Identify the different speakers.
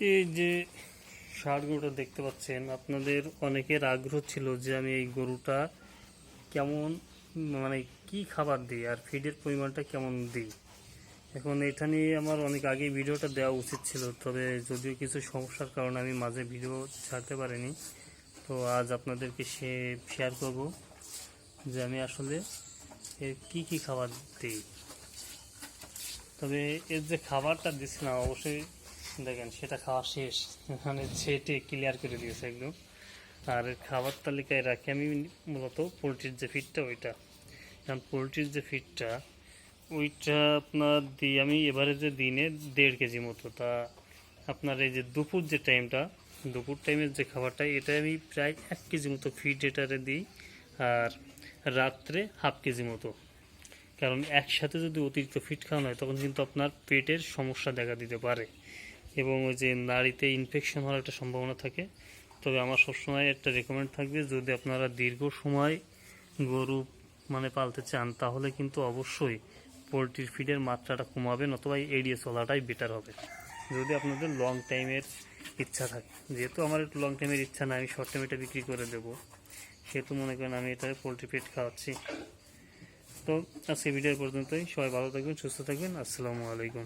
Speaker 1: এই যে ষাট গরুটা দেখতে পাচ্ছেন, আপনাদের অনেকের আগ্রহ ছিল যে আমি এই গরুটা কেমন মানে কি খাবার দিই আর ফিডের পরিমাণটা কেমন দিই। এখন এটা নিয়ে আমার অনেক আগে ভিডিওটা দেওয়া উচিত ছিল, তবে যদিও কিছু সমস্যার কারণে আমি মাঝে ভিডিও ছাড়তে পারিনি। তো আজ আপনাদেরকে সে শেয়ার করব যে আমি আসলে এর কি কি খাবার দিই। তবে এর যে খাবারটা দিচ্ছিলাম অবশ্যই দেখেন, সেটা খাওয়া শেষ। মানে ছেটে ক্লিয়ার করে দিয়েছে একদম। আর খাবার তালিকায় রাখি আমি মূলত পোলট্রির যে ফিডটা ওইটা। কারণ পোলট্রির যে ফিডটা ওইটা আপনার দিই আমি এবারে যে দিনে দেড় কেজি মতো। তা আপনার এই যে দুপুর যে টাইমটা দুপুর টাইমের যে খাবারটা, এটা আমি প্রায় এক কেজি মতো ফিড এটারে দিই। আর রাত্রে হাফ কেজি মতো। কারণ একসাথে যদি অতিরিক্ত ফিট খাওয়ানো হয়, তখন কিন্তু আপনার পেটের সমস্যা দেখা দিতে পারে। এবং ওই যে নাড়িতে ইনফেকশন হওয়ার একটা সম্ভাবনা থাকে, তবে আমার সবসময় একটা রেকমেন্ড থাকবে, যদি আপনারা দীর্ঘ সময় গরু মানে পালতে চান, তাহলে কিন্তু অবশ্যই পোলট্রির ফিডের মাত্রাটা কমাবেন অথবা এড়িয়ে চলাটাই বেটার হবে। যদি আপনাদের লং টাইমের ইচ্ছা থাকে, যেহেতু আমার একটু লং টাইমের ইচ্ছা না আমি শর্ট টাইম এটা বিক্রি করে দেবো, সেহেতু মনে করেন আমি এটা পোলট্রি ফিড খাওয়াচ্ছি। তো আজকে ভিডিও পর্যন্তই, সবাই ভালো থাকবেন, সুস্থ থাকবেন, আসসালামু আলাইকুম।